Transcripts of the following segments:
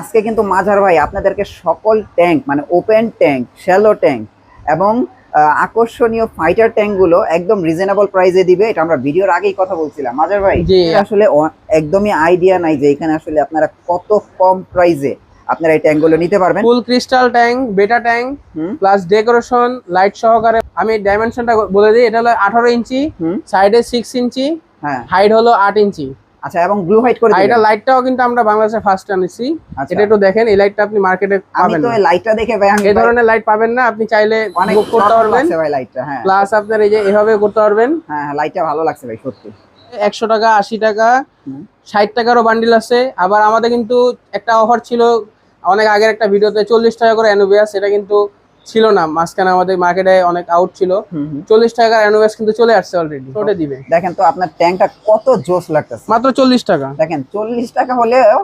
আজকে কিন্তু মাঝার ভাই আপনাদেরকে সকল ট্যাঙ্ক মানে ওপেন ট্যাঙ্ক শ্যালো ট্যাঙ্ক এবং আকর্ষণীয় ফাইটার ট্যাঙ্কগুলো একদম রিজনেবল প্রাইসে দিবে। এটা আমরা ভিডিওর আগেই কথা বলছিলাম। মাঝার ভাই আসলে একদমই আইডিয়া নাই যে এখানে আসলে আপনারা কত কম প্রাইসে আপনারা এই ট্যাঙ্কগুলো নিতে পারবেন। Full crystal tank betta tank plus decoration light সহকারে আমি ডাইমেনশনটা বলে দিই এটা হলো আঠারো ইঞ্চি সাইডে সিক্স ইঞ্চি হ্যাঁ। হাইট হলো আট ইঞ্চি। আচ্ছা এবং ব্লু হোয়াইট করে এটা লাইটটাও কিন্তু আমরা বাংলাদেশে ফার্স্ট আনেছি। আচ্ছা। এটা একটু দেখেন এই লাইটটা আপনি মার্কেটে আমি পাবেন তো না লাইটটা দেখে ভাই এই ধরনের লাইট পাবেন না আপনি চাইলে অনেক বুক করতে পারবেন। ভাই লাইটটা হ্যাঁ। প্লাস আপনার এই যে এভাবে করতে পারবেন। হ্যাঁ হ্যাঁ, লাইটটা ভালো লাগছে ভাই সত্যি। একশো টাকা আশি টাকা। ষাট টাকারও বান্ডিল আছে। আবার আমাদের কিন্তু একটা অফার ছিল অনেক আগের একটা ভিডিওতে চল্লিশ টাকা করে অ্যানোভিয়াস এটা কিন্তু ছিল না মাঝখানে আমাদের মার্কেটে অনেক আউট ছিল। চল্লিশ টাকার অ্যানোভাস কিন্তু চলে আসছে অলরেডি ওটা দিবে। দেখেন তো আপনার ট্যাঙ্কটা কত জোস লাগতেছে। মাত্র চল্লিশ টাকা। দেখেন চল্লিশ টাকা হলেও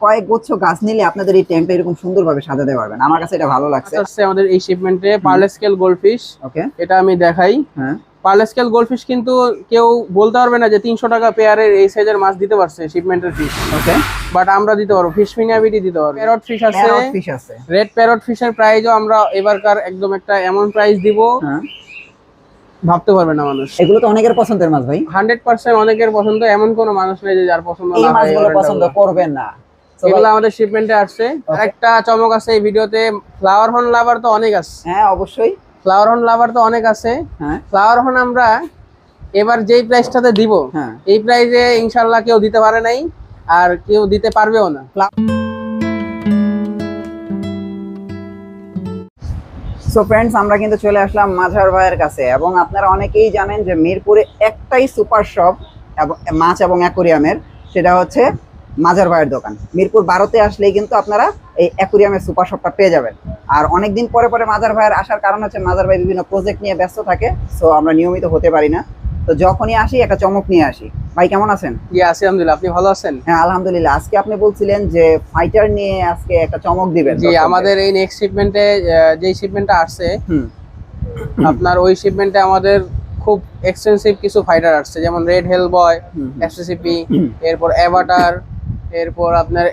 কয়েক গুচ্ছ গাছ নিলে আপনাদের এই ট্যাঙ্কটা এরকম সুন্দরভাবে সাজাতে পারবেন। আমার কাছে এটা ভালো লাগছে। আসছে আমাদের এই শিপমেন্টে পার্লে স্কেল গোল্ডফিশ ওকে এটা আমি দেখাই। হ্যাঁ। পার্লে স্কেল গোল্ডফিশ কিন্তু কেউ বলতে পারবে না যে তিনশো টাকা পেয়ারের এই সাইজের মাছ দিতে পারছে শিপমেন্টের ফিশ ওকে বাট আমরা দিতে পারব ফিশ মিনিয়াবিটি দিতে পারব। প্যারট ফিশ আছে। ফিশ আছে। রেড প্যারট ফিশের প্রাইসও আমরা এবারকার একদম একটা এমন প্রাইস দিব। হ্যাঁ। ভাবতে পারবে না মানুষ। এগুলো তো অনেকের পছন্দের মাছ ভাই। হান্ড্রেড পার্সেন্ট অনেকের পছন্দ এমন কোনো মানুষ নেই যে যার পছন্দ না এই মাছগুলো পছন্দ করবেন না। এগুলো আমাদের শিপমেন্টে আসছে। একটা চমক আছে এই ভিডিওতে ফ্লাওয়ার হর্ন লাভার তো অনেক আছে। হ্যাঁ অবশ্যই। ফ্লাওয়ার হর্ন লাভার তো অনেক আছে। হ্যাঁ। ফ্লাওয়ার হর্ন আমরা এবার যেই প্রাইসটাতে দিব হ্যাঁ। এই প্রাইসে ইনশাল্লাহ কেউ দিতে পারে নাই আর কেউ দিতে পারবেও না। সো ফ্রেন্ডস আমরা কিন্তু চলে আসলাম মাঝার ভাইয়ের কাছে এবং আপনারা অনেকেই জানেন যে মিরপুরে একটাই সুপার শপ মাছ এবং অ্যাকোরিয়ামের সেটা হচ্ছে মাঝার ভাইয়ের দোকান। মিরপুর বারোতে আসলেই কিন্তু আপনারা এই অ্যাকোরিয়ামের সুপার শপটা পেয়ে যাবেন। আর অনেকদিন পরে পরে মাজার ভাইয়ের আসার কারণ হচ্ছে মাজার ভাই বিভিন্ন প্রজেক্ট নিয়ে ব্যস্ত থাকে সো আমরা নিয়মিত হতে পারি না। তো যখনই আসি একটা চমক নিয়ে আসি। ভাই কেমন আছেন? জি আছি আলহামদুলিল্লাহ। আপনি ভালো আছেন? হ্যাঁ আলহামদুলিল্লাহ। আজকে আপনি বলছিলেন যে ফাইটার নিয়ে আজকে একটা চমক দিবেন জি আমাদের এই নেক্সট শিপমেন্টে যে শিপমেন্টটা আসছে আপনার ওই শিপমেন্টে আমাদের খুব এক্সপেন্সিভ কিছু ফাইটার আসছে। যেমন রেড হেল বয়। এসএসিপি এরপর অ্যাভাটার এরপর আপনার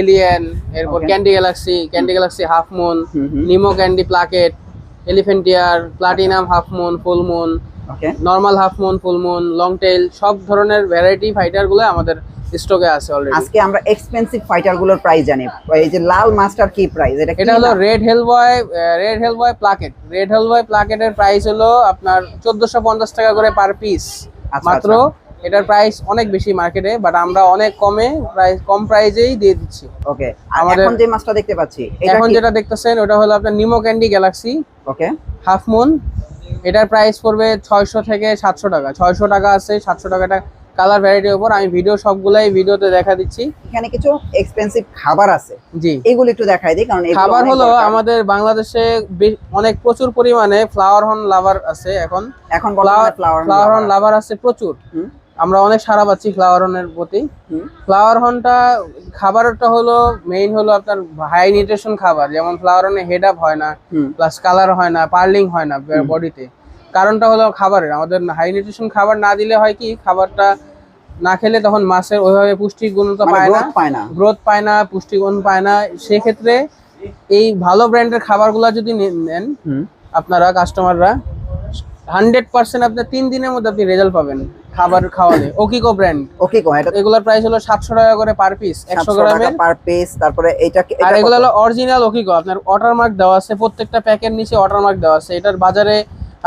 এলিয়েন এরপর candy galaxy candy galaxy half moon Nemo candy plakat elephant ear platinum half moon full moon normal half moon full moon long tail সব ধরনের ভ্যারাইটি ফাইটারগুলো আমাদের স্টকে আছে অলরেডি আজকে আমরা এক্সপেন্সিভ ফাইটারগুলোর প্রাইস জানি। এই যে লাল মাস্টার কি প্রাইস এটা এটা হলো red hell boy red hell boy plakat red hell boy প্লাকেটের price হলো আপনার চোদ্দশো পঞ্চাশ টাকা করে পার পিস আচ্ছা, মাত্র এটার প্রাইস অনেক বেশি মার্কেটে বাট আমরা অনেক কমে প্রাইস কম প্রাইজেই দিয়ে দিচ্ছি। ওকে আমাদের- এখন যে মাছটা দেখতে পাচ্ছি এখন যেটা দেখতেছেন ওটা হলো আপনার Nemo candy galaxy okay half moon এটার প্রাইস পড়বে ছয়শো থেকে সাতশো টাকা। ছয়শো টাকা আছে সাতশো টাকাটা কালার ভ্যারাইটির উপর। আমি ভিডিও সবগুলাই ভিডিওতে দেখা দিচ্ছি। এখানে কিছু এক্সপেন্সিভ খাবার আছে। জি। এগুলো একটু দেখাই দিই কারণ খাবার হলো আমাদের বাংলাদেশে অনেক প্রচুর পরিমাণে ফ্লাওয়ার হর্ন লাভার আছে এখন। এখন ফ্লাওয়ার ফ্লাওয়ার হর্ন লাভার আছে। প্রচুর। আমরা অনেক সারা পাচ্ছি ফ্লাওয়ার হর্নের প্রতি। ফ্লাওয়ার হর্নটা খাবারটা হলো মেইন হলো আপনার হাই নিউট্রিশন খাবার যেমন ফ্লাওয়ার হর্নে হেড আপ হয় না প্লাস কালার হয় না পার্লিং হয় না বডিতে কারণটা হলো খাবারের আমাদের হাই নিউট্রিশন খাবার না দিলে হয় কি খাবারটা না খেলে তখন মাছের ওইভাবে মানে পায় না। পায় না। গ্রোথ পায় না পুষ্টিগুণ পায় না। সেক্ষেত্রে এই ভালো ব্র্যান্ডের খাবারগুলো যদি নেন আপনারা কাস্টমাররা হান্ড্রেড পার্সেন্ট আপনার তিন দিনের মধ্যে আপনি রেজাল্ট পাবেন। খাবার খাওয়ালে। ওকিকো ব্র্যান্ড ওকে কো এটা এগুলোর প্রাইস হলো সাতশো টাকা করে পার পিস একশো 700 টাকা গ্রামের পার পিস তারপরে এটা আর এগুলো হলো অরিজিনাল ওকিকো আপনার ওয়াটারমার্ক দেওয়া আছে প্রত্যেকটা প্যাকের নিচে ওয়াটারমার্ক দেওয়া আছে। এটার বাজারে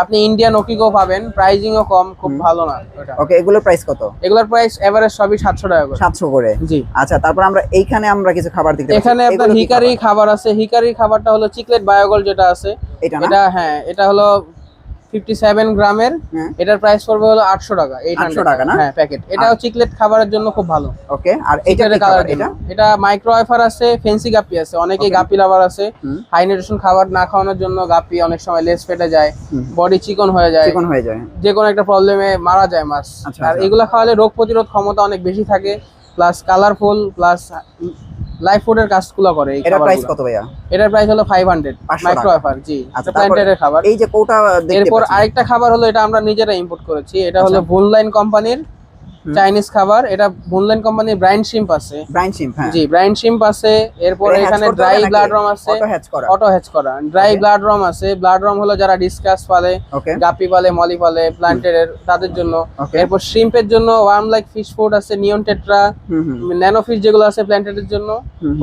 আপনি ইন্ডিয়ান ওকিকো পাবেন প্রাইজিংও কম খুব ভালো না ওকে এগুলোর প্রাইস কত? এগুলোর প্রাইস এভারেজ সবই সাতশো টাকা করে। 700 করে? জি। আচ্ছা তারপর আমরা এইখানে আমরা কিছু খাবার দেখতে এখানে আপনার হিকারি খাবার? আছে। হিকারি খাবারটা হলো চিকলেট বায়োগল যেটা আছে। এটা হ্যাঁ এটা হলো ফিফটি সেভেন গ্রামের হ্যাঁ। এটার প্রাইস পড়বে হলো আটশো টাকা এই 800 টাকা না? হ্যাঁ প্যাকেট এটাও চিকলেট খাবারের জন্য খুব ভালো। ওকে আর কালার এটা? এটা মাইক্রো ওয়েফার আছে ফেন্সি গাপি আছে অনেকেই গাপি লাভার আছে। হুম। হাই নিউট্রিশন খাবার না খাওয়ানোর জন্য গাপি অনেক সময় লেস ফেটে যায় বডি চিকন হয়ে যায়। চিকন হয়ে যায়। যে কোনো একটা প্রবলেমে মারা যায় মাছ। আচ্ছা, আর আচ্ছা। এগুলো খাওয়ালে রোগ প্রতিরোধ ক্ষমতা অনেক বেশি থাকে প্লাস কালারফুল প্লাস লাইফ ফুডের কাজগুলো করে এটা প্রাইস কত ভাইয়া? এটার প্রাইস হলো ফাইভ হান্ড্রেড 500 মাইক্রো অফার জি আচ্ছা, প্ল্যান্টারের খাবার। এই যে কোটা দেখতে এরপর আরেকটা খাবার হলো এটা আমরা নিজেরা ইম্পোর্ট করেছি এটা হলো ভুল লাইন কোম্পানির চাইনিজ খাবার এটা বুনলেন কোম্পানির ব্রাইন শিম্প আছে। ব্রাইন শিম হ্যাঁ। জি ব্রাইন শিম্প আছে এরপর এখানে ড্রাই ব্লাড রম আছে অটো হ্যাচ করা। অটো হ্যাচ করা। ড্রাই ব্লাড রম আছে ব্লাড রম হলো যারা ডিসকাস পালে গাপি পালে মলি পালে প্লান্টের তাদের জন্য. এরপর শ্রিম্পের জন্য ওয়ার্ম লাইক ফিশ ফুড আছে নিয়ন টেট্রা ন্যানো ফিশ যেগুলো আছে প্ল্যান্টের জন্য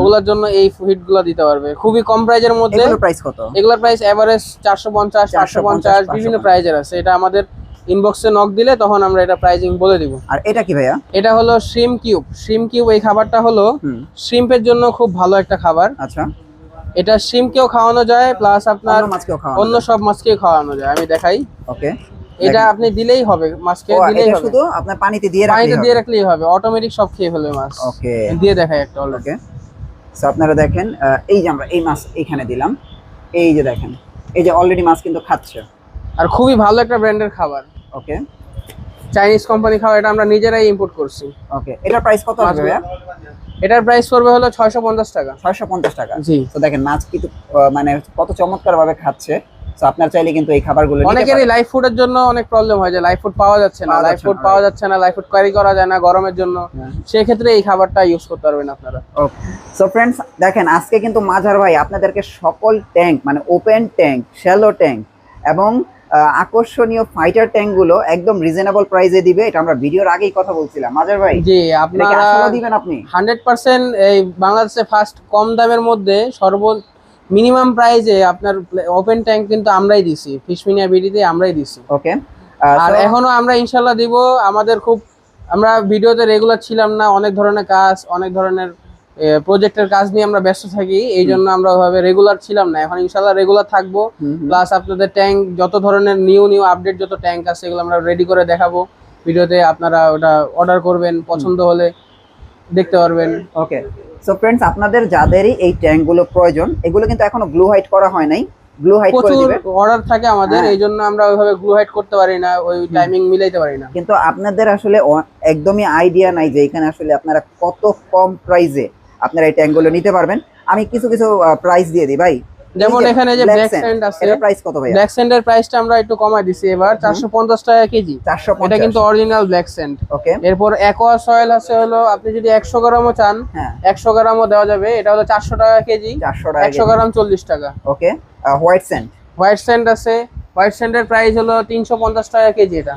ওগুলোর জন্য এই ফিডগুলো দিতে পারবে। খুবই কম প্রাইজের মধ্যে। এগুলোর প্রাইস কত? এগুলোর প্রাইস এভারেজ চারশো পঞ্চাশ চারশো পঞ্চাশ 450, বিভিন্ন প্রাইজের আছে। এটা আমাদের ইনবক্সে নক দিলে তখন আমরা এটা প্রাইজিং বলে দিব। আর এটা কি ভাইয়া? এটা হলো শ্রিম কিউব শ্রিম কিউব এই খাবারটা হলো শ্রিম্পের জন্য খুব ভালো একটা খাবার। আচ্ছা। এটা শ্রিমকেও খাওয়ানো যায় প্লাস আপনার অন্য সব মাছকেও খাওয়ানো যায় আমি দেখাই। ওকে। এটা আপনি দিলেই হবে মাছকে দিলেই হবে। শুধু আপনার পানিতে দিয়ে রাখলেই পানিতে দিয়ে রাখলেই হবে অটোমেটিক সব খেয়ে ফেলবে মাছ। ওকে। দিয়ে দেখাই একটা অলরেডি ওকে। সো আপনারা দেখেন এই যে আমরা এই মাছ এখানে দিলাম। এই যে দেখেন এই যে অলরেডি মাছ কিন্তু খাচ্ছে। আর খুবই ভালো একটা ব্র্যান্ডের খাবার। ওকে চাইনিজ কোম্পানি খাবার এটা আমরা নিজেরাই ইম্পোর্ট করছি। ওকে এটার প্রাইস কত আসবে ভাইয়া? এটার প্রাইস পড়বে হলো ছয়শো পঞ্চাশ টাকা। ছয়শো পঞ্চাশ টাকা। জি। তো দেখেন মাছ কিন্তু মানে কত চমৎকার ভাবে খাচ্ছে। তো আপনার চাইলে কিন্তু এই খাবারগুলো নিতে অনেকেরই লাইফ ফুডের জন্য অনেক প্রবলেম হয় যে লাইফ ফুড পাওয়া যাচ্ছে না লাইফ ফুড পাওয়া যাচ্ছে না লাইফ ফুড ক্যারি করা যায় না গরমের জন্য। হ্যাঁ। সেক্ষেত্রে এই খাবারটা ইউজ করতে পারবেন আপনারা। সো ফ্রেন্ডস দেখেন আজকে কিন্তু মাঝার ভাই আপনাদেরকে সকল ট্যাঙ্ক মানে ওপেন ট্যাঙ্ক শ্যালো ট্যাঙ্ক এবং আকর্ষণীয় ফাইটার ট্যাঙ্কগুলো একদম রিজনেবল প্রাইসে দিবে। এটা আমরা ভিডিওর আগেই কথা বলছিলাম। মাঝার ভাই জি আপনারা দিবেন আপনি? হান্ড্রেড পার্সেন্ট এই বাংলাদেশে ফার্স্ট কম দামের মধ্যে সর্ব মিনিমাম প্রাইজে আপনার ওপেন ট্যাঙ্ক কিন্তু আমরাই দিছি। ফিশমিনিয়া বিডিতে আমরাই দিছি। ওকে আর এখনও আমরা ইনশাল্লাহ দিব। আমাদের খুব আমরা ভিডিওতে রেগুলার ছিলাম না। অনেক ধরনের কাজ অনেক ধরনের প্রজেক্টের কাজ নিয়ে আমরা ব্যস্ত থাকি এই জন্য আমরা ওইভাবে রেগুলার ছিলাম না। এখন ইনশাল্লাহ রেগুলার থাকব। প্লাস আপনাদের ট্যাঙ্ক যত ধরনের নিউ নিউ আপডেট যত ট্যাঙ্ক আছে এগুলো আমরা রেডি করে দেখাবো। ভিডিওতে আপনারা ওটা অর্ডার করবেন পছন্দ হলে দেখতে পারবেন। ওকে সো ফ্রেন্ডস আপনাদের যাদেরই এই ট্যাঙ্কগুলো প্রয়োজন এগুলো কিন্তু এখনও গ্লু হাইট করা হয় নাই। গ্লু হাইট করে অর্ডার থাকে আমাদের হ্যাঁ। এই জন্য আমরা ওইভাবে গ্লু করতে পারি না ওই টাইমিং মিলাইতে পারি না। কিন্তু আপনাদের আসলে একদমই আইডিয়া নাই যে এখানে আসলে আপনারা কত কম প্রাইসে আপনারা এই ট্যাঙ্কগুলো নিতে পারবেন। আমি কিছু কিছু প্রাইস দিয়ে দিই ভাই। যেমন এখানে যে ব্ল্যাক স্যান্ড আছে এটা প্রাইস কত ভাই ব্ল্যাক স্যান্ডের প্রাইসটা আমরা একটু কমাই দিছি এবার। চারশো পঞ্চাশ টাকা কেজি। চারশো এটা কিন্তু অরিজিনাল ব্ল্যাক স্যান্ড ওকে এরপর অ্যাকোয়া সয়েল আছে হলো আপনি যদি একশো গ্রামও চান হ্যাঁ। একশো গ্রামও দেওয়া যাবে। এটা হলো চারশো টাকা কেজি। চারশো টাকা একশো গ্রাম চল্লিশ টাকা। Okay white sand white sand আছে। হোয়াইট স্যান্ডের প্রাইস হলো তিনশো পঞ্চাশ টাকা কেজি এটা।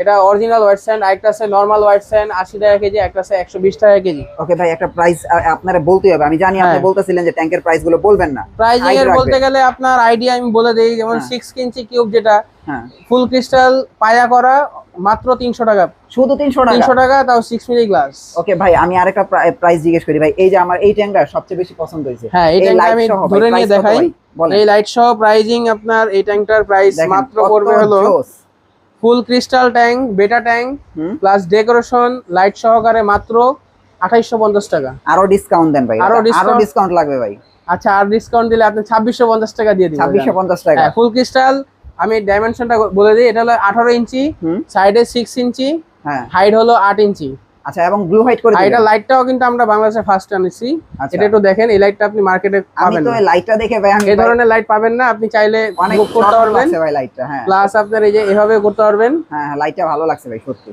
এটা অরিজিনাল হোয়াইট স্যান্ড একটা আছে নর্মাল হোয়াইট স্যান্ড আশি টাকা কেজি একটা আছে একশো বিশ টাকা কেজি। ওকে ভাই একটা প্রাইস আপনারা বলতে হবে। আমি জানি আপনি হ্যাঁ। বলতেছিলেন যে ট্যাঙ্কের প্রাইসগুলো বলবেন না। প্রাইজিং এর বলতে গেলে আপনার আইডিয়া আমি বলে দেই যেমন হ্যাঁ। সিক্স ইঞ্চি কিউব যেটা হ্যাঁ। ফুল ক্রিস্টাল পায়া করা মাত্র তিনশো টাকা। শুধু তিনশো টাকা? তিনশো টাকা তাও সিক্স মিলি গ্লাস ওকে ভাই আমি আরেকটা প্রাইস জিজ্ঞেস করি। ভাই এই যে আমার এই ট্যাঙ্কটা সবচেয়ে বেশি পছন্দ হয়েছে। হ্যাঁ এই ট্যাঙ্কটা আমি ধরে নিয়ে দেখাই। এই লাইট সহ প্রাইজিং আপনার এই ট্যাঙ্কটার প্রাইস মাত্র পড়বে হলো full crystal tank betta tank plus decoration light সহকারে মাত্র আঠাইশশো পঞ্চাশ টাকা। আরও ডিসকাউন্ট দেন ভাই। আরও ডিসকাউন্ট লাগবে ভাই। আচ্ছা আর ডিসকাউন্ট দিলে আপনি ছাব্বিশশো পঞ্চাশ টাকা দিয়ে দিবেন। ছাব্বিশশো পঞ্চাশ টাকা। হ্যাঁ ফুল ক্রিস্টাল আমি ডাইমেনশনটা বলে দিই এটা হলো আঠারো ইঞ্চি সাইডে সিক্স ইঞ্চি হ্যাঁ। হাইট হলো আট ইঞ্চি। আচ্ছা এবং ব্লু হাইট করে এটা লাইটটাও কিন্তু আমরা বাংলাদেশে ফার্স্ট আনিছি। আচ্ছা। এটা একটু দেখেন এই লাইটটা আপনি মার্কেটে আমি পাবেন তো না। এই লাইটটা দেখে ভাই আমি এই ধরনের লাইট পাবেন না আপনি চাইলে বুক করতে পারবেন। ভাই লাইটটা হ্যাঁ। প্লাস আপনার এই যে এভাবে করতে পারবেন। হ্যাঁ হ্যাঁ, লাইটটা ভালো লাগছে ভাই সত্যি।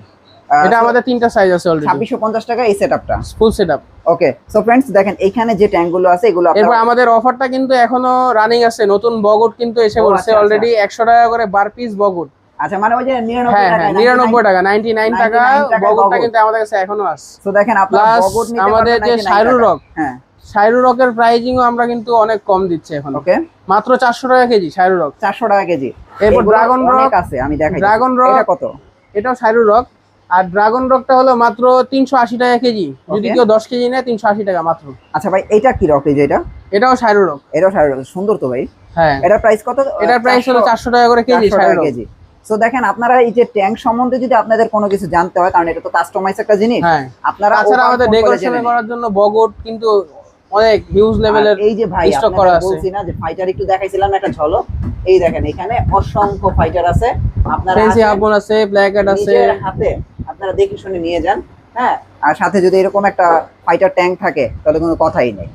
এটা আমাদের তিনটা সাইজ আছে অলরেডি ছাব্বিশশো পঞ্চাশ টাকা এই সেটআপটা full setup okay so friends দেখেন এইখানে যে ট্যাঙ্কগুলো আছে এগুলো এরপর আমাদের অফারটা কিন্তু এখনও রানিং আছে। নতুন বগট কিন্তু এসে পড়ছে। অলরেডি একশো টাকা করে বার পিস বগট আচ্ছা মানে ওই যে হ্যাঁ টাকা হ্যাঁ নিরানব্বই টাকা নাইনটি নাইন টাকা 99 বগটটা কিন্তু আমাদের কাছে এখনও আছে। তো দেখেন আপনারা বগট নিতে আমাদের যে শাইরু রক। হ্যাঁ। শাইরু রকের প্রাইজিংও আমরা কিন্তু অনেক কম দিচ্ছি এখন। ওকে মাত্র চারশো টাকা কেজি শাইরু রক। চারশো টাকা কেজি। এরপর ড্রাগন রক আছে আমি দেখাই ড্রাগন রক এটা কত? এটাও শাইরু রক। আর ড্রাগন রকটা হলো মাত্র তিনশো আশি টাকা কেজি। যদি কেউ দশ কেজি নেয় তিনশো আশি টাকা মাত্র। আচ্ছা ভাই এটা কি রক এই যে এটা? এটাও শাইরু রক। এটাও শাড়ি সুন্দর তো ভাই। হ্যাঁ। এটার প্রাইস কত? এটার প্রাইস হলো চারশো টাকা করে কেজি 400 শাইরু টাকা রক। কেজি। সো দেখেন আপনারা এই যে ট্যাঙ্ক সম্বন্ধে যদি আপনাদের কোনো কিছু জানতে হয় কারণ এটা তো কাস্টমাইজ একটা জিনিস হ্যাঁ। আপনারা তাছাড়া আমাদের ডেকোরেশন করার জন্য বগট কিন্তু অনেক হিউজ লেভেলের এই যে ভাই stock করা আছে। বলছি না যে ফাইটার একটু দেখাইছিলাম একটা ঝলক। এই দেখেন এখানে অসংখ্য ফাইটার আছে। আপনারা ফেন্সি আপন আছে ব্ল্যাক আছে। নিজের হাতে আপনারা দেখে শুনে নিয়ে যান হ্যাঁ? আর সাথে যদি এরকম একটা ফাইটার ট্যাঙ্ক থাকে তাহলে কোনো কথাই নেই।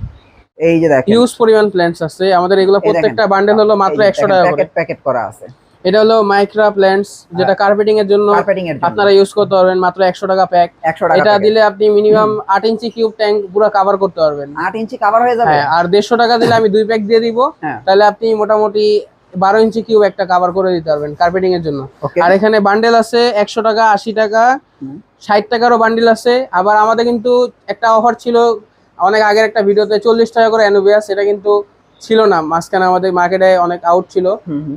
এই যে দেখেন। হিউজ পরিমাণ প্ল্যান্টস আছে। আমাদের এগুলো প্রত্যেকটা বান্ডেল হলো মাত্র একশো টাকা করে। প্যাকেট প্যাকেট করা আছে। এটা হলো মাইক্রা প্ল্যান্টস যেটা কার্পেটিং এর জন্য কার্পেটিং এর জন্য। আপনারা ইউজ করতে পারবেন মাত্র একশো টাকা প্যাক 100 টাকা এটা দিলে আপনি মিনিমাম আট ইঞ্চি কিউব ট্যাঙ্ক পুরো কাভার করতে পারবেন। 8 ইঞ্চি কভার হয়ে যাবে? হ্যাঁ আর দেড়শো টাকা দিলে আমি দুই প্যাক দিয়ে দিব। হ্যাঁ। তাহলে আপনি মোটামুটি বারো ইঞ্চি কিউব একটা কাভার করে দিতে পারবেন কার্পেটিং এর জন্য। আর এখানে বান্ডেল আছে একশো টাকা আশি টাকা হুম। ষাট টাকারও বান্ডিল আছে। আবার আমাদের কিন্তু একটা অফার ছিল অনেক আগের একটা ভিডিওতে চল্লিশ টাকা করে অ্যানোবিয়াস এটা কিন্তু ছিল না মাঝখানে আমাদের মার্কেটে অনেক আউট ছিল।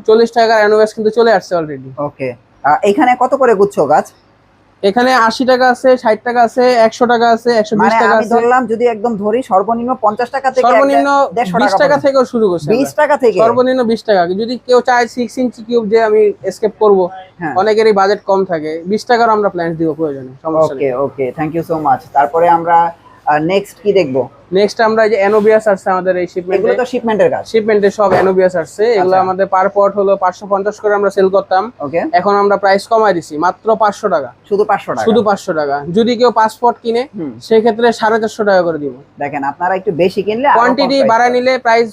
চল্লিশ টাকার অ্যানোবিয়াস কিন্তু চলে আসছে অলরেডি ওকে। এখানে কত করে গুচ্ছ গাছ? এখানে আশি টাকা আছে ষাট টাকা আছে একশো টাকা আছে একশো বিশ মানে টাকা আছে। ধরলাম যদি একদম ধরি সর্বনিম্ন 50 টাকা থেকে সর্বনিম্ন বিশ টাকা। থেকেও শুরু করছে 20 টাকা থেকে? সর্বনিম্ন বিশ টাকা। যদি কেউ চায় সিক্স ইঞ্চি কিউব যে আমি এসকেপ করব হ্যাঁ। অনেকেরই বাজেট কম থাকে। বিশ টাকার আমরা প্ল্যান দিব প্রয়োজনে সমস্যা নেই। Okay okay thank you so much তারপরে আমরা নেক্সট কি দেখব? নেক্সট আমরা যে এনোবিয়াস আসছে আমাদের এই শিপমেন্টে এগুলো তো শিপমেন্টের কাজ। শিপমেন্টে সব এনোবিয়াস আসছে। এগুলো আচ্ছা। আমাদের পার পট হলো পাঁচশো পঞ্চাশ করে আমরা সেল করতাম। ওকে এখন আমরা প্রাইস কমাই দিছি মাত্র পাঁচশো টাকা। শুধু 500 টাকা? শুধু পাঁচশো টাকা। যদি কেউ পাসপোর্ট কিনে সেক্ষেত্রে সাড়ে চারশো টাকা করে দিব। দেখেন আপনারা একটু বেশি কিনলে কোয়ান্টিটি বাড়া নিলে প্রাইস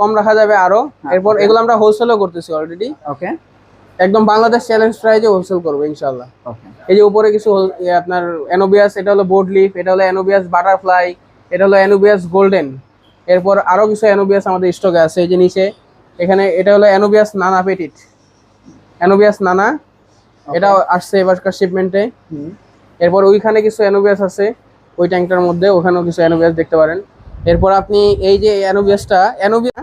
কম রাখা যাবে আরও। হ্যাঁ, এরপর এগুলো আমরা হোলসেলও করতেছি অলরেডি ওকে একদম বাংলাদেশ চ্যালেঞ্জ প্রাইজে হোলসেল করব ইনশাল্লাহ এই যে উপরে কিছু আপনার এনোবিয়াস এটা হলো বোর্ড লিফ এটা হলো এনোবিয়াস বাটারফ্লাই এটা হলো এনোবিয়াস গোল্ডেন এরপর আরও কিছু এনোবিয়াস আমাদের স্টকে আছে এই যে নিচে। এখানে এটা হলো এনোবিয়াস নানা পেটিট এনোবিয়াস নানা এটা আসছে এবারকার শিপমেন্টে এরপর ওইখানে কিছু এনোবিয়াস আছে ওই ট্যাঙ্কটার মধ্যে ওখানেও কিছু এনোবিয়াস দেখতে পারেন। এরপর আপনি এই যে এনোবিয়াসটা এনোবিয়া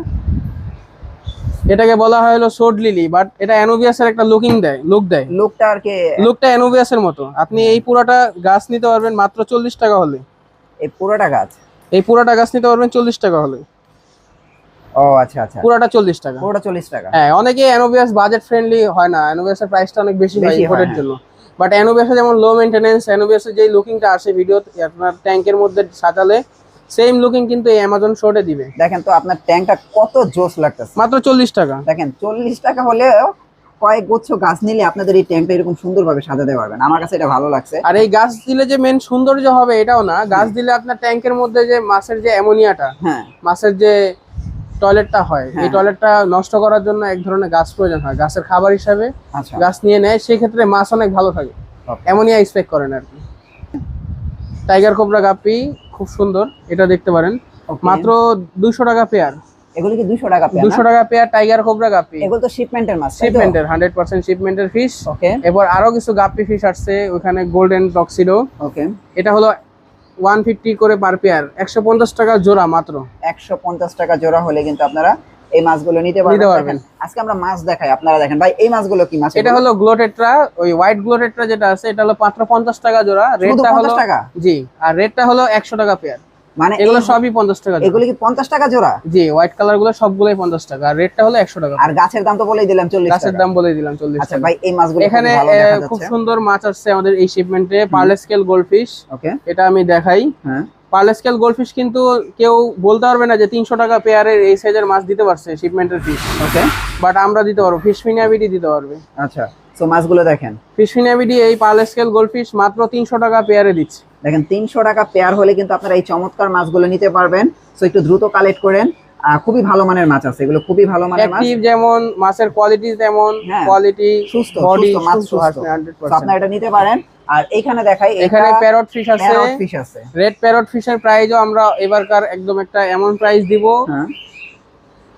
এটাকে বলা হয় হলো সোড লিলি বাট এটা এনোবিয়াসের একটা লুকিং দেয় লুক দেয়। লুকটা আর কি লুকটা এনোবিয়াসের মতো। আপনি এই পুরোটা গাছ নিতে পারবেন মাত্র চল্লিশ টাকা হলে। এই পুরোটা গাছ? এই পুরোটা গাছ নিতে পারবেন চল্লিশ টাকা হলে। ও আচ্ছা আচ্ছা। পুরোটা চল্লিশ টাকা। পুরোটা 40 টাকা। হ্যাঁ অনেকে অ্যানোভিয়াস বাজেট ফ্রেন্ডলি হয় না। অ্যানোবিয়াসের প্রাইসটা অনেক বেশি হয় ইম্পোর্টের হ্যাঁ। জন্য। বাট অ্যানোবিয়াসে যেমন লো মেইনটেনেন্স অ্যানোবিয়াসের যে লুকিংটা আসে ভিডিও আপনার ট্যাঙ্কের মধ্যে সাজালে সেম লুকিং কিন্তু এই অ্যামাজন শোটে দিবে। দেখেন তো আপনার ট্যাঙ্কটা কত জোস লাগতেছে। মাত্র চল্লিশ টাকা। দেখেন চল্লিশ টাকা হলেও কয়েক গুচ্ছ গাছ নিলে আপনাদের এই ট্যাঙ্কটা এরকম সুন্দরভাবে সাজাতে পারবেন। আমার কাছে এটা ভালো লাগছে। আর এই গাছ দিলে যে মেন সৌন্দর্য হবে এটাও না গাছ দিলে আপনার ট্যাঙ্কের মধ্যে যে মাছের যে অ্যামোনিয়াটা হ্যাঁ। মাছের যে টয়লেটটা হয় এই হ্যাঁ। টয়লেটটা নষ্ট করার জন্য এক ধরনের গাছ প্রয়োজন হয়। গাছের খাবার হিসাবে আচ্ছা। গাছ নিয়ে নেয় সেই ক্ষেত্রে মাছ অনেক ভালো থাকে. অ্যামোনিয়া স্প্রে করেন আর কি। টাইগার কোবরা গাপ্পি খুব সুন্দর এটা দেখতে পারেন। মাত্র দুইশো টাকা পেয়ার। এগুলো কি দুশো টাকা পেয়ার টাকা পেয়ার টাইগার কোবরা গাপ্পি। এগুলো তো শিপমেন্টের মাছ শিপমেন্টের হান্ড্রেড পার্সেন্ট শিপমেন্টের ফিশ ওকে এরপর আরও কিছু গাপ্পি ফিশ আসছে ওখানে গোল্ডেন টক্সিডো ওকে এটা হলো ওয়ান ফিফটি করে পার পেয়ার একশো পঞ্চাশ টাকা জোড়া মাত্র। একশো পঞ্চাশ টাকা জোড়া হলে কিন্তু আপনারা এই মাছগুলো নিতে পারবেন। আজকে আমরা মাছ দেখাই আপনারা দেখেন। ভাই এই মাছগুলো কি মাছ? এটা হলো গ্লোটেট্রা ওই হোয়াইট গ্লোটেট্রা যেটা আছে এটা হলো মাত্র পঞ্চাশ টাকা জোড়া। রেটটা হলো 50 টাকা? জি আর রেটটা হলো একশো টাকা পেয়ার মানে এগুলো সবই পঞ্চাশ টাকা এগুলো কি পঞ্চাশ টাকা জোড়া? জি হোয়াইট কালারগুলো সবগুলোই পঞ্চাশ টাকা আর রেটটা হলো একশো টাকা। আর গাছের দাম তো বলেই দিলাম চল্লিশ গাছের দাম বলেই দিলাম চল্লিশ আচ্ছা ভাই এই মাছগুলো এখানে খুব সুন্দর মাছ আসছে আমাদের এই শিপমেন্টে পার্লেস্কেল গোল্ডফিশ। ওকে এটা আমি দেখাই। হ্যাঁ। পার্লেস্কেল গোল্ডফিশ কিন্তু কেউ বলতে পারবে না যে তিনশো টাকা পেয়ারের এই সাইজের মাছ দিতে পারছে শিপমেন্টের ফিশ ওকে বাট আমরা দিতে পারব ফিশ ফিনিয়াবিটি দিতে পারবে। আচ্ছা তো মাছগুলো দেখেন। ফিশ ফিনিয়াবিটি এই পার্লেস্কেল গোল্ডফিশ মাত্র তিনশো টাকা পেয়ারে দিচ্ছে। দেখেন তিনশো টাকা পেয়ার হলে কিন্তু আপনারা এই চমৎকার মাছগুলো নিতে পারবেন। তো একটু দ্রুত কালেক্ট করেন। খুবই ভালো মানের মাছ আছে এগুলো খুবই ভালো মানের মাছ। যেমন মাছের কোয়ালিটি তেমন হ্যাঁ, কোয়ালিটি সুস্থ বডি মাছ সুস্থ আপনারা এটা নিতে পারেন। আর এখানে দেখাই এখানে প্যারট ফিশ আছে। ফিশ আছে। রেড প্যারট ফিশের প্রাইসও আমরা এবারকার একদম একটা এমন প্রাইস দিব। হ্যাঁ।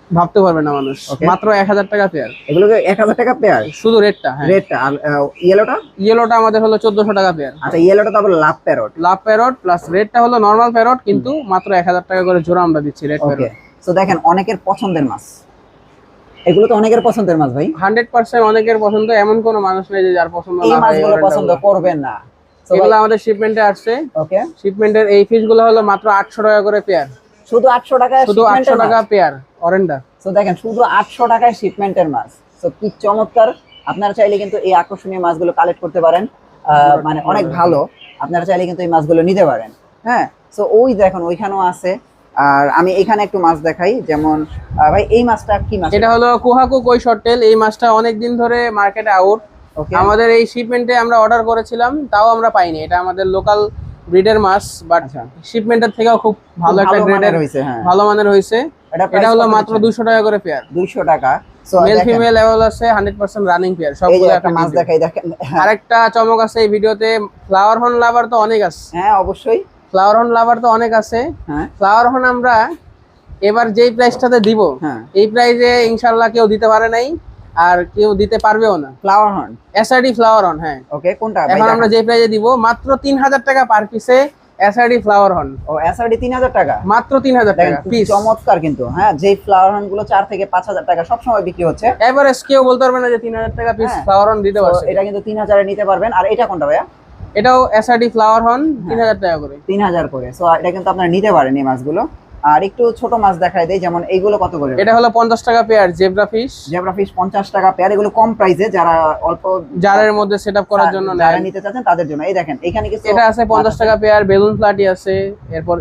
ভাবতে পারবে না মানুষ। মাত্র এক হাজার টাকা পেয়ার এগুলো এক হাজার টাকা পেয়ার শুধু রেডটা হ্যাঁ। রেডটা আর ইয়েলোটা ইয়েলোটা আমাদের হলো চোদ্দশো টাকা পেয়ার আচ্ছা ইয়েলোটা তো আবার love parrot love parrot plus রেডটা হলো নর্মাল প্যারট কিন্তু মাত্র এক হাজার টাকা করে জোড়া আমরা দিচ্ছি রেড প্যারট তো দেখেন অনেকের পছন্দের মাছ। এগুলো তো অনেকের পছন্দের মাছ ভাই। হান্ড্রেড পার্সেন্ট অনেকের পছন্দ এমন কোনো মানুষ নেই যে যার পছন্দ না হয় মাছগুলো পছন্দ করবেন না। এগুলো আমাদের শিপমেন্টে আসছে। ওকে শিপমেন্টের এই ফিশগুলো হলো মাত্র আটশো টাকা করে পেয়ার শুধু আটশো টাকা শুধু আটশো টাকা পেয়ার অরেন্ডা। তো দেখেন শুধু আটশো টাকায় শিপমেন্টের মাছ। তো কি চমৎকার। আপনারা চাইলে কিন্তু এই আকর্ষণীয় মাছগুলো কালেক্ট করতে পারেন। মানে অনেক ভালো। আপনারা চাইলে কিন্তু এই মাছগুলো নিতে পারেন। হ্যাঁ? তো ওই দেখুন ওইখানেও আছে। আর আমি এখানে একটু মাছ দেখাই যেমন ভাই এই মাছটা কি মাছ? এটা হলো কুহাকু কই শর্টেল এই মাছটা অনেক দিন ধরে মার্কেটে আউট আমাদের এই শিপমেন্টে আমরা অর্ডার করেছিলাম তাও আমরা পাইনি। এটা আমাদের লোকাল ব্রিডের মাছ বাট আচ্ছা। শিপমেন্টের থেকেও খুব ভালো একটা গ্রেডের হয়েছে হ্যাঁ। ভালো মানের হয়েছে এটা হলো মাত্র দুশো টাকা করে পেয়ার দুইশো টাকা। সো মেল ফিমেল অ্যাভেল আছে হান্ড্রেড পার্সেন্ট রানিং পেয়ার সবগুলো একটা মাছ দেখাই দেখেন। আরেকটা চমক আছে এই ভিডিওতে ফ্লাওয়ার হর্ন লাভার তো অনেক আছে। হ্যাঁ অবশ্যই। ফ্লাওয়ার হর্ন লাভার তো অনেক আছে। হ্যাঁ। ফ্লাওয়ার হর্ন আমরা এবার যেই প্রাইসটাতে দিব হ্যাঁ। এই প্রাইসে ইনশাল্লাহ কেউ দিতে পারে নাই আর কেউ দিতে পারবেও না। Flower horn SRD flower horn হ্যাঁ। ওকে কোনটা? এখন আমরা। যে প্রাইসে দিব মাত্র তিন হাজার টাকা পার পিসে এসআরডি ফ্লাওয়ার হর্ন ও এসআরডি তিন হাজার টাকা? মাত্র তিন হাজার দেখেন টাকা পিস চমৎকার কিন্তু হ্যাঁ যে ফ্লাওয়ার হর্নগুলো চার থেকে পাঁচ হাজার টাকা সবসময় বিক্রি হচ্ছে। এভারেজ কেউ বলতে পারবে না যে তিন হাজার টাকা পিস হ্যাঁ। ফ্লাওয়ার হর্ন দিতে তো পারছে। এটা কিন্তু তিন হাজারে নিতে পারবেন। আর এটা কোনটা ভাইয়া? এটাও এসআরডি ফ্লাওয়ার হন তিন হাজার টাকা করে। তিন হাজার করে। সো এটা কিন্তু আপনারা নিতে পারেন এই মাছগুলো। আর একটু ছোট মাছ দেখাই দেয় যেমন এইগুলো কত করে? এটা হলো পঞ্চাশ টাকা pair zebra fish zebra fish পঞ্চাশ টাকা পেয়ার এগুলো কম প্রাইসে যারা অল্প জারের মধ্যে সেট করার জন্য যারা নিতে চাচ্ছেন তাদের জন্য। এই দেখেন এখানে কিছু এটা আছে পঞ্চাশ টাকা পেয়ার বেলুন প্লাটি আছে এরপর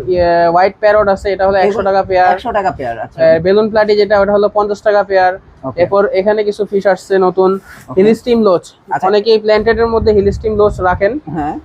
হোয়াইট প্যারট আছে এটা হলো একশো টাকা পেয়ার একশো টাকা পেয়ার আচ্ছা। বেলুন প্লাটি যেটা ওটা হলো পঞ্চাশ টাকা পেয়ার. এরপর এখানে কিছু ফিশ আসছে নতুন হিল স্টিম লোচ। অনেকেই প্ল্যান্টেড এর মধ্যে হিল স্টিম লোচ রাখেন। হ্যাঁ।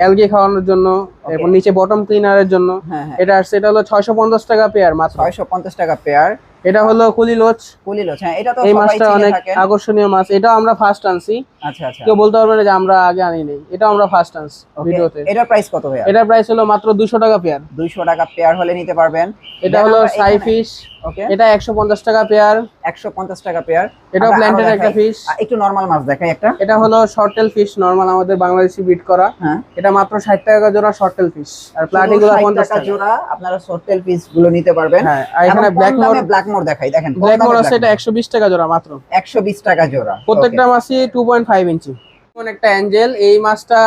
অ্যালগি খাওয়ানোর জন্য এরপর নিচে বটম ক্লিনারের জন্য। হ্যাঁ হ্যাঁ। এটা আসছে এটা হলো ছয়শো পঞ্চাশ টাকা পেয়ার মাত্র। ছয়শো পঞ্চাশ টাকা পেয়ার এটা হলো কুলি লোচ কুলিলোচ হ্যাঁ এটা তো এই মাছটা অনেক আকর্ষণীয় মাছ এটাও আমরা ফার্স্ট আনছি। আচ্ছা আচ্ছা। কেউ বলতে পারবে না যে আমরা আগে আনি নাই এটা আমরা ফার্স্ট আনছি ভিডিওতে। এটার প্রাইস কত ভাইয়া? এটার প্রাইস হলো মাত্র দুশো টাকা পেয়ার দুইশো টাকা পেয়ার হলে নিতে পারবেন। এটা হলো সাই ফিশ ওকে এটা একশো পঞ্চাশ টাকা পেয়ার। একশো পঞ্চাশ টাকা পেয়ার। এটাও প্ল্যান্টেড একটা ফিশ একটু নর্মাল মাছ দেখাই একটা। এটা হলো শর্টেল ফিশ নর্মাল আমাদের বাংলাদেশি বিট করা। হ্যাঁ। এটা মাত্র ষাট টাকা জোড়া শর্টেল ফিশ আর প্লাটি গুলো 60 টাকা জোড়া আপনারা সর্টেল পিসগুলো নিতে পারবেন। হ্যাঁ আর এখানে ব্ল্যাক মোর ব্ল্যাক মোর দেখাই দেখেন ব্ল্যাক মোর আছে এটা একশো বিশ টাকা জোড়া মাত্র। একশো বিশ টাকা জোড়া প্রত্যেকটা মাছই টু পয়েন্ট ফাইভ ইঞ্চি যেমন একটা অ্যাঞ্জেল এই মাছটা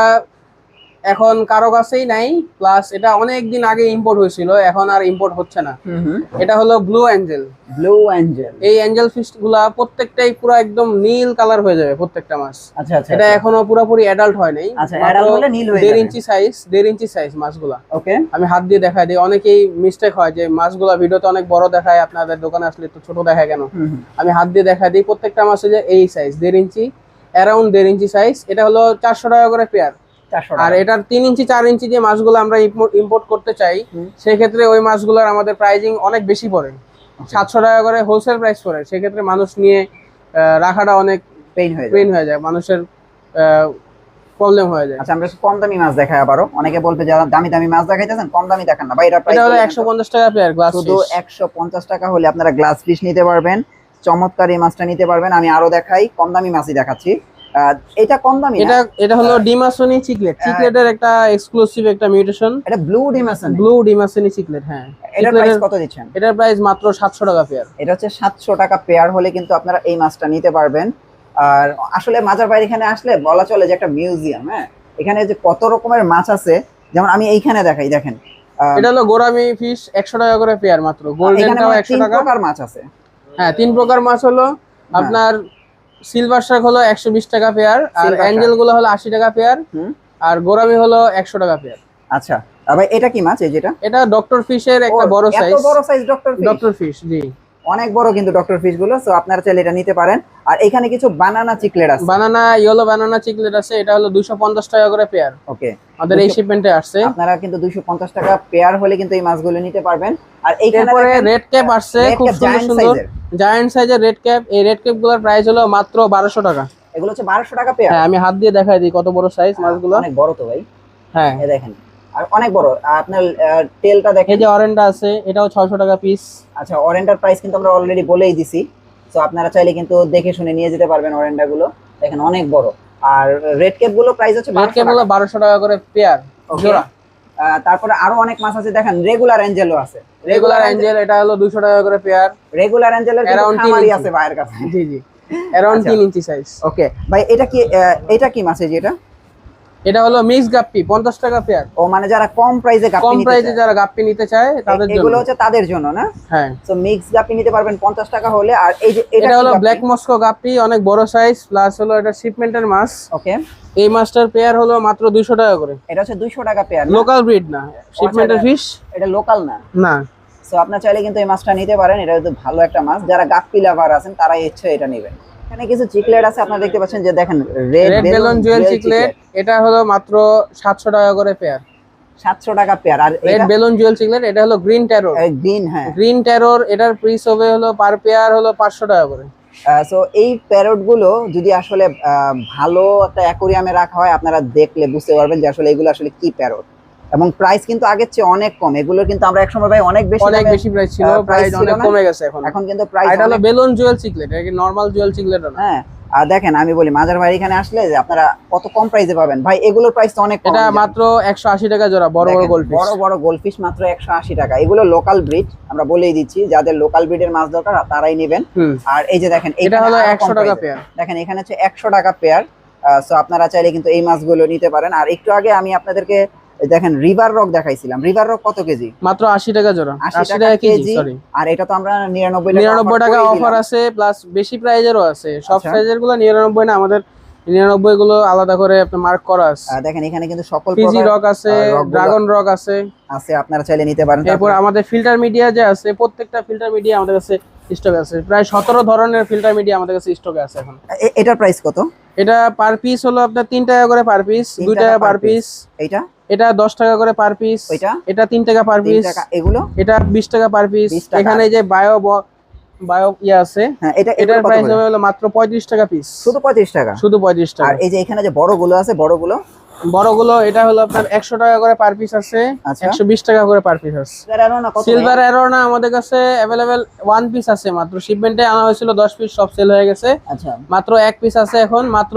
এখন কারও কাছেই নাই প্লাস এটা অনেক দিন আগে ইম্পোর্ট হয়েছিল এখন আর ইম্পোর্ট হচ্ছে না। এটা হলো ব্লু অ্যাঞ্জেল ব্লু অ্যাঞ্জেল এই অ্যাঞ্জেল ফিশগুলা প্রত্যেকটাই পুরো একদম নীল কালার হয়ে যাবে প্রত্যেকটা মাছ। আচ্ছা আচ্ছা এটা এখনও পুরোপুরি অ্যাডাল্ট হয় নাই আচ্ছা, adult হলে নীল হয়ে দেড় যাবে। ইঞ্চি সাইজ দেড় ইঞ্চি সাইজ মাছগুলা। ওকে আমি হাত দিয়ে দেখাই দিই অনেকেই মিস্টেক হয় যে মাছগুলা ভিডিওতে অনেক বড় দেখায় আপনাদের দোকানে আসলে একটু ছোট দেখায় কেন? আমি হাত দিয়ে দেখাই দিই প্রত্যেকটা মাছ যে এই সাইজ দেড় ইঞ্চি অ্যারাউন্ড দেড় ইঞ্চি সাইজ এটা হলো চারশো টাকা করে পেয়ার আর এটার তিন ইঞ্চি চার ইঞ্চি যে মাছগুলো আমরা ইম্পোর্ট করতে চাই সেক্ষেত্রে ওই মাছগুলোর আমাদের প্রাইজিং অনেক বেশি পড়ে। সাতশো টাকা করে হোলসেল প্রাইস পড়ে সেক্ষেত্রে মানুষ নিয়ে রাখাটা অনেক পেইন হয়ে পেন হয়ে যায় মানুষের প্রবলেম হয়ে যায়। আচ্ছা আমরা কম দামি মাছ দেখাই আবারও। অনেকে বলবে যারা দামি দামি মাছ দেখাইতেছেন? কম দামি দেখান না। এটা হলো টাকা পেয়ার গ্লাস শুধু একশো পঞ্চাশ টাকা হলে আপনারা গ্লাস ফিশ নিতে পারবেন। চমৎকার এই মাছটা নিতে পারবেন। আমি আরও দেখাই কম দামি মাছই দেখাচ্ছি। এটা কম দামি এটা এটা হলো ডিমাসনি চিকলেট। চিকলেটের একটা এক্সক্লুসিভ একটা মিউটেশন এটা blue demasoni blue demasoni cichlid হ্যাঁ। এটার প্রাইস কত দিচ্ছেন? এটার প্রাইস মাত্র সাতশো টাকা পেয়ার এটা হচ্ছে সাতশো টাকা পেয়ার হলে কিন্তু আপনারা এই মাছটা নিতে পারবেন। আর আসলে মাজার বাইরে এখানে আসলে বলা চলে যে একটা মিউজিয়াম হ্যাঁ? এখানে যে কত রকমের মাছ আছে যেমন আমি এইখানে দেখাই দেখেন। এটা হলো গোরামি ফিশ একশো টাকা করে পেয়ার মাত্র। গোল্ডেনটাও মানে একশো তিন টাকা। প্রকার মাছ আছে। হ্যাঁ তিন প্রকার মাছ হলো আপনার সিলভার শাক হলো একশো বিশ টাকা পেয়ার আর অ্যাঞ্জেলগুলো হলো আশি টাকা পেয়ার আর গোরামি হলো একশো টাকা পেয়ার আচ্ছা আবার এটা কি মাছ এই যেটা? এটা ডক্টর ফিশের একটা বড় সাইজ বড় সাইজ ডক্টর ডক্টর ফিশ জি। অনেক বড় কিন্তু ডক্টর ফিশগুলো সো আপনারা চাইলে এটা নিতে পারেন। আর এখানে কিছু বানানা চিকলেট আছে। বানানা ইয়েলো বানানা চিকলেট আছে এটা হলো দুশো পঞ্চাশ টাকা করে পেয়ার ওকে আমাদের এই শিপমেন্টে আসছে। আপনারা কিন্তু দুইশো পঞ্চাশ টাকা পেয়ার হলে কিন্তু এই মাছগুলো নিতে পারবেন। আর এইখানে দেখেন, রেড ক্যাপ আসছে খুব সুন্দর সুন্দর। জায়ান্ট সাইজের রেড ক্যাপ এই রেড ক্যাপগুলোর প্রাইস হলো মাত্র বারোশো টাকা। এগুলো হচ্ছে বারোশো টাকা পেয়ার হ্যাঁ আমি হাত দিয়ে দেখাই দিই কত বড় সাইজ মাছগুলো। অনেক বড় তো ভাই। হ্যাঁ। এই দেখেন আর অনেক বড়। আপনার তেলটা দেখেন। এই যে অরেঞ্জটা আছে এটাও ছয়শো টাকা পিস আচ্ছা অরেন্ডার প্রাইস কিন্তু আমরা অলরেডি বলেই দিছি। তো আপনারা চাইলে কিন্তু দেখে শুনে নিয়ে যেতে পারবেন অরেন্ডা গুলো। দেখেন অনেক বড়। আর রেড ক্যাপগুলো প্রাইস হচ্ছে রেড 1200 ক্যাপ টাকা। হলো বারোশো টাকা করে পেয়ার জোড়া। তারপরে আরও অনেক মাছ আছে। দেখেন রেগুলার অ্যাঞ্জেলও আছে। রেগুলার অ্যাঞ্জেল এটা হলো দুশো টাকা করে পেয়ার রেগুলার অ্যাঞ্জেলের খামারি আছে ভাইয়ের কাছে। জি জি। আচ্ছা। তিন ইঞ্চি সাইজ ওকে ভাই এটা কি এটা কি মাছ এই যে এটা? এটা হলো মিক্স গাপ্পি পঞ্চাশ টাকা পেয়ার ও মানে যারা কম প্রাইসে গাপ্পি কম প্রাইসে যারা গাপ্পি নিতে চায় তাদের জন্য। এগুলো হচ্ছে তাদের জন্য না? হ্যাঁ। তো মিক্স গাপ্পি নিতে পারবেন পঞ্চাশ টাকা হলে আর এই যে এটা হলো ব্ল্যাক মস্কো গাপ্পি অনেক বড় সাইজ প্লাস হলো এটা শিপমেন্টের মাছ। ওকে এই মাছটার পেয়ার হলো মাত্র দুইশো টাকা করে। এটা হচ্ছে দুইশো টাকা পেয়ার লোকাল ব্রিড না শিপমেন্টের এটা- ফিশ এটা লোকাল না? না। সো আপনার চাইলে কিন্তু এই মাছটা নিতে পারেন এটা কিন্তু ভালো একটা মাছ। যারা গাপ্পি লাভার আছেন তারা ইচ্ছে এটা নেবেন। এখানে কিছু চিকলেট আছে আপনারা দেখতে পাচ্ছেন যে দেখেন রেড বেলুন জুয়েল চিকলেট এটা হলো মাত্র সাতশো টাকা করে পেয়ার সাতশো টাকা পেয়ার আর রেড বেলুন জুয়েল চিকলেট এটা হলো গ্রিন ট্যারোর গ্রিন হ্যাঁ। গ্রিন ট্যারোর এটার প্রিস হবে হলো পার পেয়ার হলো পাঁচশো টাকা করে। সো এই প্যারটগুলো যদি আসলে আহ, ভালো একটা অ্যাকোরিয়ামে রাখা হয় আপনারা দেখলে বুঝতে পারবেন যে আসলে এগুলো আসলে কি প্যারট এবং প্রাইস কিন্তু আগের চেয়ে অনেক কম। এগুলোর কিন্তু আমরা একসময় ভাই অনেক বেশি অনেক বেশি প্রাইস ছিল প্রাইস অনেক কমে গেছে এখন। এখন কিন্তু প্রাইস এটা হলো বেলুন জুয়েল চিকলেট এটা কি নরমাল জুয়েল চিকলেট না? হ্যাঁ আর দেখেন আমি বলি মাজার ভাই এখানে আসলে যে আপনারা কত কম প্রাইসে পাবেন? ভাই এগুলোর প্রাইস তো অনেক কম এটা মাত্র একশো আশি টাকা জোড়া বড় বড় গোল্ড বড় বড় গোলফিশ মাত্র একশো আশি টাকা। এগুলো লোকাল ব্রিড আমরা বলেই দিচ্ছি যাদের লোকাল ব্রিডের মাছ দরকার তারাই নেবেন। আর এই যে দেখেন এটা হলো আরও একশো কম টাকা পেয়ার দেখেন এখানে হচ্ছে একশো টাকা পেয়ার সো আপনারা চাইলে কিন্তু এই মাছগুলো নিতে পারেন। আর একটু আগে আমি আপনাদেরকে দেখেন রিভার রক দেখাইছিলাম। রিভার রক কত কেজি? মাত্র আশি টাকা জোড়া। 80 টাকা কেজি সরি আর এটা তো আমরা নিরানব্বই নিরানব্বই টাকা অফার আছে প্লাস বেশি প্রাইজেরও আছে। সব আচ্ছা। সাইজেরগুলো নিরানব্বই না আমাদের নিরানব্বই গুলো আলাদা করে আপনার মার্ক করা আছে। দেখেন এখানে কিন্তু সকল পিজি রক আছে ড্রাগন রক আছে। আছে আপনারা চাইলে নিতে পারেন। এরপর তারপর- আমাদের ফিল্টার মিডিয়া যে আছে প্রত্যেকটা ফিল্টার মিডিয়া আমাদের কাছে স্টক আছে। প্রায় সতেরো ধরনের ফিল্টার মিডিয়া আমাদের কাছে স্টকে আছে এখন। এটার প্রাইস কত? এটা পার পিস হলো আপনার তিন টাকা করে পার পিস তিন দুই টাকা টাকা পার পিস এইটা? এটা দশ টাকা করে পার পিস ওইটা? এটা তিন টাকা পার পিস এগুলো? এটা বিশ টাকা পার পিস 20 টাকা। এখানে যে বায়ো বায়ো ইয়ে আছে হ্যাঁ এটা এটার প্রাইস হবে হলো মাত্র পঁয়ত্রিশ টাকা পিস শুধু পঁয়ত্রিশ টাকা? শুধু পঁয়ত্রিশ আর এই যে এখানে যে বড়গুলো আছে বড়গুলো? বড়গুলো এটা হলো আপনার একশো টাকা করে পার পিস আছে আচ্ছা। একশো বিশ টাকা করে পার পিস আছে সিলভার অ্যারোনা আমাদের কাছে অ্যাভেলেবেল ওয়ান পিস আছে মাত্র। শিপমেন্টে আনা হয়েছিল দশ পিস সব সেল হয়ে গেছে। আচ্ছা। মাত্র এক পিস আছে এখন মাত্র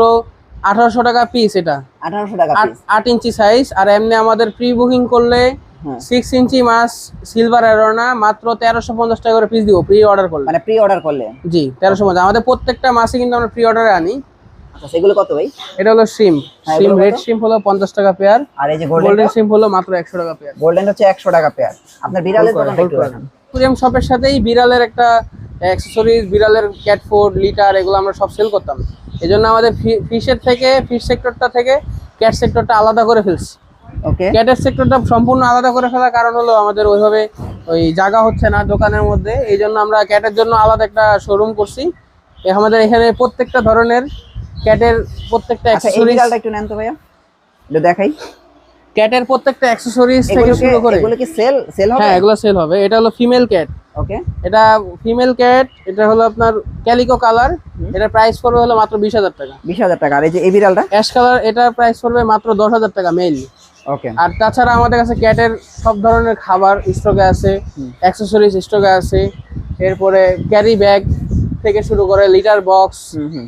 আঠারোশো টাকা পিস এটা। আঠারোশো টাকা আট- ইঞ্চি সাইজ আর এমনি আমাদের প্রি বুকিং করলে হ্যাঁ। সিক্স ইঞ্চি মাছ সিলভার অ্যারোনা মাত্র তেরোশো পঞ্চাশ টাকা করে পিস দিব প্রি অর্ডার করলে। মানে প্রি অর্ডার করলে? জি তেরোশো পঞ্চাশ। আমাদের প্রত্যেকটা মাসে কিন্তু আমরা প্রি অর্ডারে আনি। আচ্ছা সেগুলো কত ভাই? এটা হলো সিম হ্যাঁ, সিম রেড? সিম হলো পঞ্চাশ টাকা পেয়ার আর এই যে গোল্ডেন সিম হলো মাত্র একশো টাকা পেয়ার গোল্ডেন হচ্ছে একশো টাকা পেয়ার আপনার বিড়ালের দেখান। শপের সাথেই বিড়ালের একটা অ্যাক্সেসরিজ বিড়ালের ক্যাট ফুড লিটার এগুলো আমরা সব সেল করতাম। এই জন্য আমাদের ফিশের থেকে ফিশ সেক্টরটা থেকে ক্যাট সেক্টরটা আলাদা করে ফেলছি। ওকে ক্যাটের সেক্টরটা সম্পূর্ণ আলাদা করে ফেলার কারণ হলো আমাদের ওইভাবে ওই জায়গা হচ্ছে না দোকানের মধ্যে এই জন্য আমরা ক্যাটের জন্য আলাদা একটা শোরুম করছি। আমাদের এখানে প্রত্যেকটা ধরনের ক্যাটের প্রত্যেকটা আচ্ছা অ্যাক্সেসরিজ একটু নেন তো ভাইয়া। দেখাই। ক্যাটের প্রত্যেকটা অ্যাক্সেসরিজ থেকে শুরু করে। এগুলো কি সেল সেল হবে? হ্যাঁ এগুলো সেল হবে। এটা হলো ফিমেল ক্যাট ওকে এটা ফিমেল ক্যাট এটা হলো আপনার ক্যালিকো কালার এটা প্রাইস পড়বে হলো মাত্র বিশ হাজার টাকা। বিশ হাজার টাকা। আর এই যে এই বিড়ালটা? অ্যাশ কালার এটা প্রাইস পড়বে মাত্র দশ হাজার টাকা মেইল ওকে আর তাছাড়া আমাদের কাছে ক্যাটের সব ধরনের খাবার স্টকে আছে। অ্যাক্সেসরিজ স্টকে আছে। এরপরে ক্যারি ব্যাগ থেকে শুরু করে litter box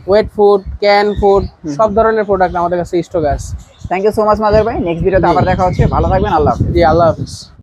wet food can food সব ধরনের প্রোডাক্ট আমাদের কাছে স্টকে আছে। থ্যাংক ইউ সো মাচ মাদার ভাই. নেক্সট ভিডিওতে আবার দেখা হচ্ছে। ভালো থাকবেন আল্লাহ হাফিজ। জি আল্লাহ হাফিজ।